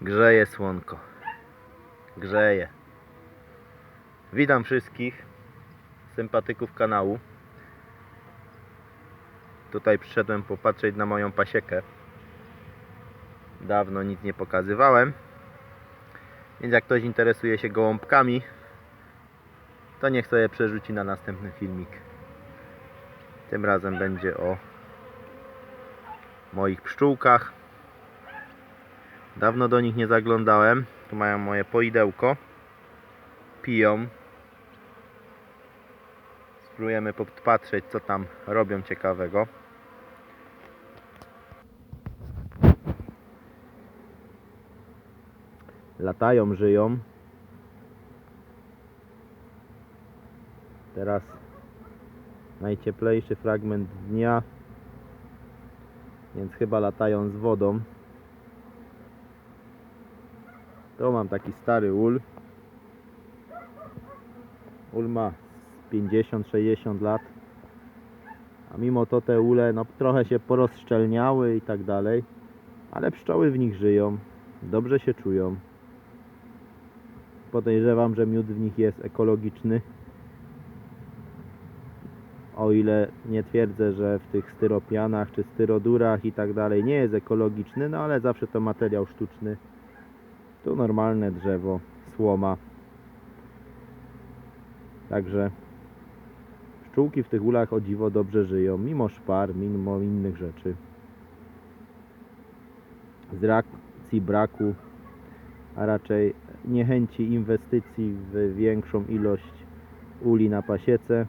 Grzeje słonko. Grzeje. Witam wszystkich sympatyków kanału. Tutaj przyszedłem popatrzeć na moją pasiekę. Dawno nic nie pokazywałem. Więc jak ktoś interesuje się gołąbkami, to niech sobie przerzuci na następny filmik. Tym razem będzie o moich pszczółkach. Dawno do nich nie zaglądałem. Tu mają moje poidełko. Piją. Spróbujemy popatrzeć, co tam robią ciekawego. Latają, żyją. Teraz najcieplejszy fragment dnia. Więc chyba latają z wodą. Tu mam taki stary ul. Ul ma 50-60 lat. A mimo to te ule no, trochę się porozszczelniały i tak dalej. Ale pszczoły w nich żyją. Dobrze się czują. Podejrzewam, że miód w nich jest ekologiczny. O ile nie twierdzę, że w tych styropianach czy styrodurach i tak dalej nie jest ekologiczny, no ale zawsze to materiał sztuczny. Tu normalne drzewo, słoma. Także pszczółki w tych ulach o dziwo dobrze żyją, mimo szpar, mimo innych rzeczy. Z racji braku, a raczej niechęci inwestycji w większą ilość uli na pasiece.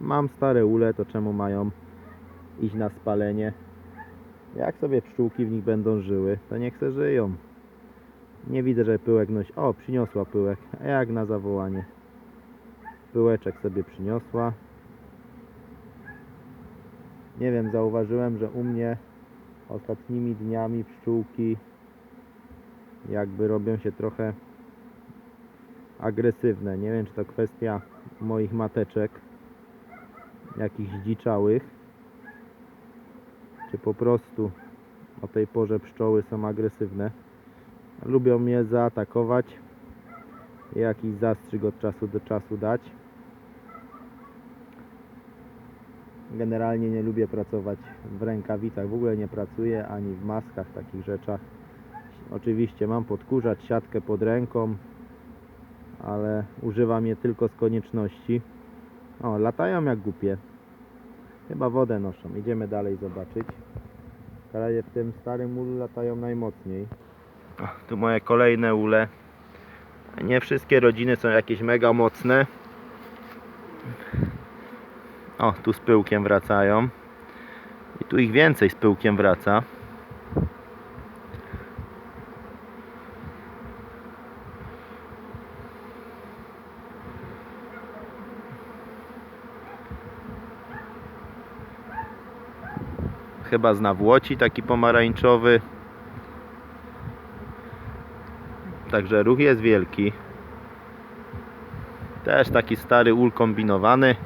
Mam stare ule, to czemu mają iść na spalenie? Jak sobie pszczółki w nich będą żyły, to niech se żyją. Nie widzę, że pyłek nosi. O, przyniosła pyłek. Jak na zawołanie. Pyłeczek sobie przyniosła. Nie wiem, zauważyłem, że u mnie ostatnimi dniami pszczółki jakby robią się trochę agresywne. Nie wiem, czy to kwestia moich mateczek, jakichś dziczałych, czy po prostu o tej porze pszczoły są agresywne lubią mnie zaatakować jakiś zastrzyk od czasu do czasu dać. Generalnie nie lubię pracować w rękawicach, w ogóle nie pracuję ani w maskach, takich rzeczach. Oczywiście mam podkurzać siatkę pod ręką, ale używam je tylko z konieczności. O, latają jak głupie. Chyba wodę noszą. Idziemy dalej zobaczyć. Na w tym starym ulu latają najmocniej. O, tu moje kolejne ule. Nie wszystkie rodziny są jakieś mega mocne. O, tu z pyłkiem wracają. I tu ich więcej z pyłkiem wraca. Chyba z nawłoci taki pomarańczowy. Także ruch jest wielki. Też taki stary ul kombinowany.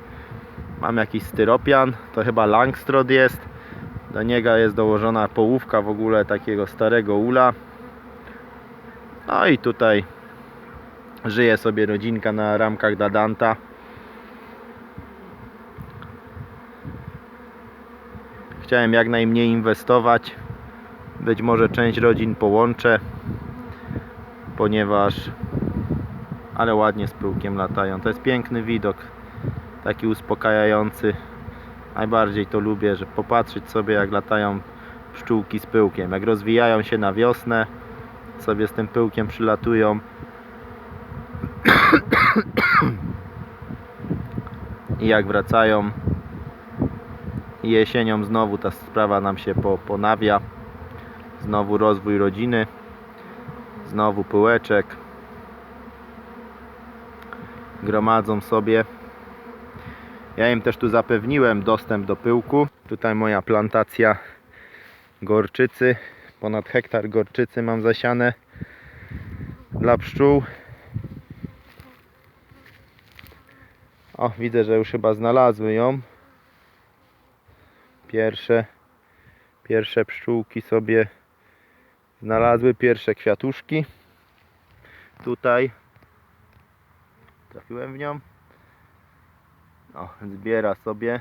Mam jakiś styropian. To chyba Langstrod jest. Do niego jest dołożona połówka w ogóle takiego starego ula. No i tutaj żyje sobie rodzinka na ramkach Dadanta. Chciałem jak najmniej inwestować. Być może część rodzin połączę ponieważ ale ładnie z pyłkiem latają. To jest piękny widok, taki uspokajający. Najbardziej to lubię, że popatrzeć sobie jak latają pszczółki z pyłkiem. Jak rozwijają się na wiosnę, sobie z tym pyłkiem przylatują. I jak wracają jesienią znowu ta sprawa nam się po, ponawia. Znowu rozwój rodziny. Znowu pyłeczek. Gromadzą sobie. Ja im też tu zapewniłem dostęp do pyłku. Tutaj moja plantacja gorczycy. Ponad hektar gorczycy mam zasiane dla pszczół. O, widzę, że już chyba znalazły ją. Pierwsze, pierwsze pszczółki sobie znalazły pierwsze kwiatuszki. Tutaj trafiłem w nią. O, zbiera sobie.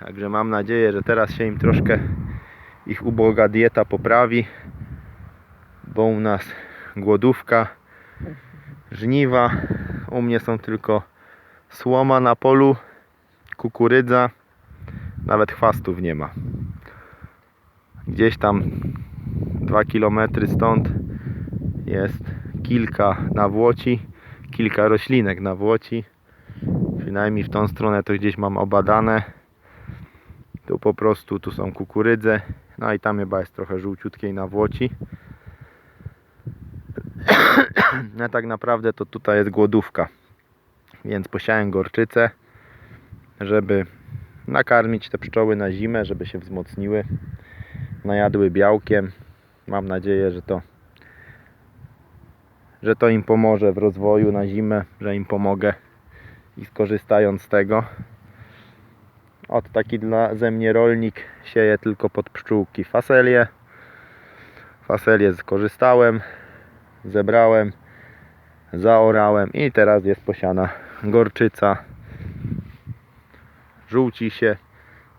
Także mam nadzieję, że teraz się im troszkę ich uboga dieta poprawi, bo u nas głodówka, żniwa, u mnie są tylko słoma na polu, kukurydza, nawet chwastów nie ma. Gdzieś tam 2 km stąd jest kilka nawłoci, kilka roślinek nawłoci. Przynajmniej w tą stronę to gdzieś mam obadane. Tu po prostu tu są kukurydze. No i tam chyba jest trochę żółciutkiej nawłoci. No tak naprawdę to tutaj jest głodówka. Więc posiałem gorczycę, żeby nakarmić te pszczoły na zimę, żeby się wzmocniły. Najadły białkiem. Mam nadzieję, że to że to im pomoże w rozwoju na zimę, że im pomogę i skorzystając z tego. Od taki dla ze mnie rolnik sieje tylko pod pszczółki faselię. Faselię skorzystałem, zebrałem, zaorałem i teraz jest posiana gorczyca. Żółci się.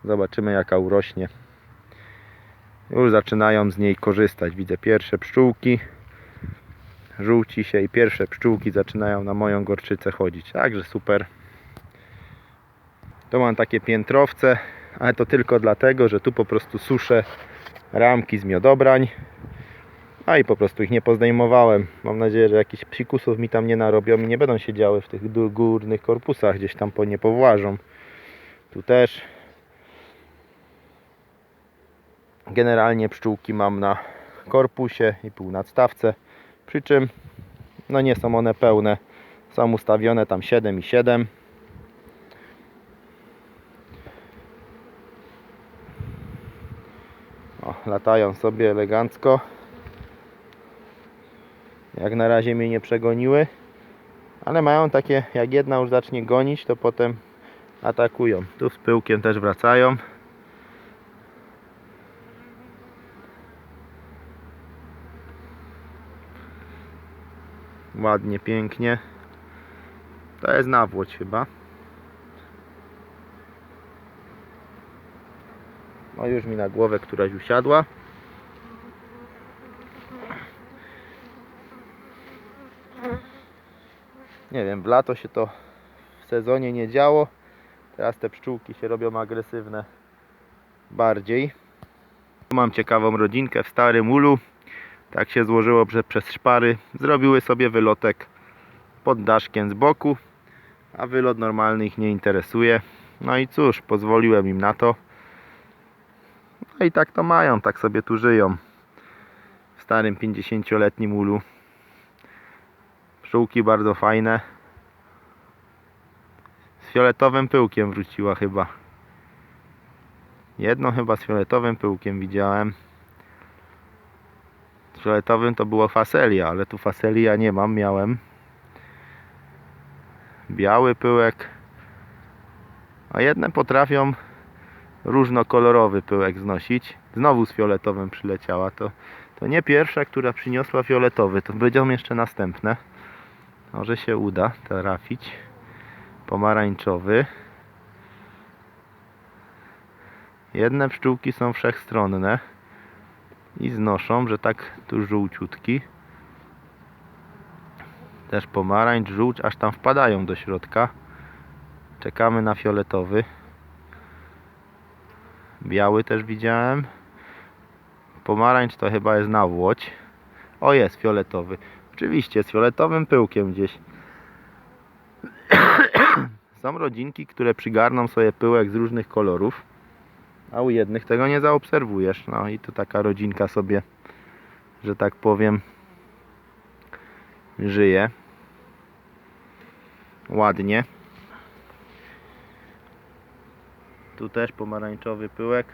Zobaczymy jaka urośnie. Już zaczynają z niej korzystać. Widzę pierwsze pszczółki. Żółci się i pierwsze pszczółki zaczynają na moją gorczycę chodzić. Także super. To mam takie piętrowce, ale to tylko dlatego, że tu po prostu suszę ramki z miodobrań. A i po prostu ich nie pozdejmowałem. Mam nadzieję, że jakichś psikusów mi tam nie narobią i nie będą się działy w tych górnych korpusach, gdzieś tam po nie powłażą. Tu też. Generalnie pszczółki mam na korpusie i półnadstawce. Przy czym no nie są one pełne. Są ustawione tam 7 i 7. O, latają sobie elegancko. Jak na razie mnie nie przegoniły. Ale mają takie, jak jedna już zacznie gonić, to potem atakują. Tu z pyłkiem też wracają. Ładnie, pięknie. To jest nawłoć chyba. No już mi na głowę któraś usiadła. Nie wiem, w lato się to w sezonie nie działo. Teraz te pszczółki się robią agresywne bardziej. Tu mam ciekawą rodzinkę w starym ulu. Tak się złożyło, że przez szpary zrobiły sobie wylotek pod daszkiem z boku, a wylot normalny ich nie interesuje. No i cóż, pozwoliłem im na to. No i tak to mają, tak sobie tu żyją. W starym 50-letnim ulu. Pszczółki bardzo fajne. Z fioletowym pyłkiem wróciła chyba. Jedno chyba z fioletowym pyłkiem widziałem. Fioletowym to było faselia, ale tu faselia nie mam, miałem. Biały pyłek. A jedne potrafią różnokolorowy pyłek znosić. Znowu z fioletowym przyleciała. To, to nie pierwsza, która przyniosła fioletowy. To będą jeszcze następne. Może się uda trafić. Pomarańczowy. Jedne pszczółki są wszechstronne i znoszą, że tak tu żółciutki. Też pomarańcz, żółć, aż tam wpadają do środka. Czekamy na fioletowy. Biały też widziałem. Pomarańcz to chyba jest nawłoć. O jest fioletowy. Oczywiście z fioletowym pyłkiem gdzieś. Są rodzinki, które przygarną sobie pyłek z różnych kolorów, a u jednych tego nie zaobserwujesz. No i tu taka rodzinka sobie, że tak powiem, żyje. Ładnie. Tu też pomarańczowy pyłek.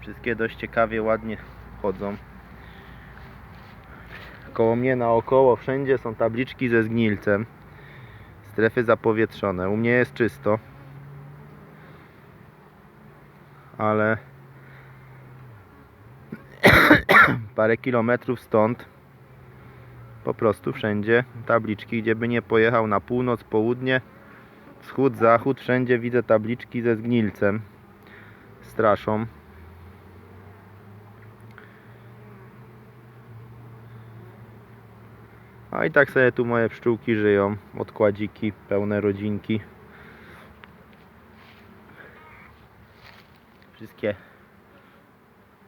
Wszystkie dość ciekawie, ładnie chodzą. Koło mnie naokoło wszędzie są tabliczki ze zgnilcem. Strefy zapowietrzone. U mnie jest czysto. Ale parę kilometrów stąd po prostu wszędzie tabliczki, gdzie by nie pojechał na północ, południe, wschód, zachód, wszędzie widzę tabliczki ze zgnilcem. Straszą. A i tak sobie tu moje pszczółki żyją. Odkładziki, pełne rodzinki. Wszystkie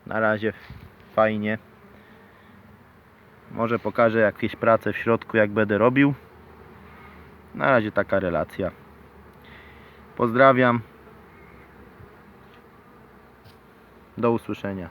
na razie fajnie. Może pokażę jakieś prace w środku, jak będę robił. Na razie taka relacja. Pozdrawiam. Do usłyszenia.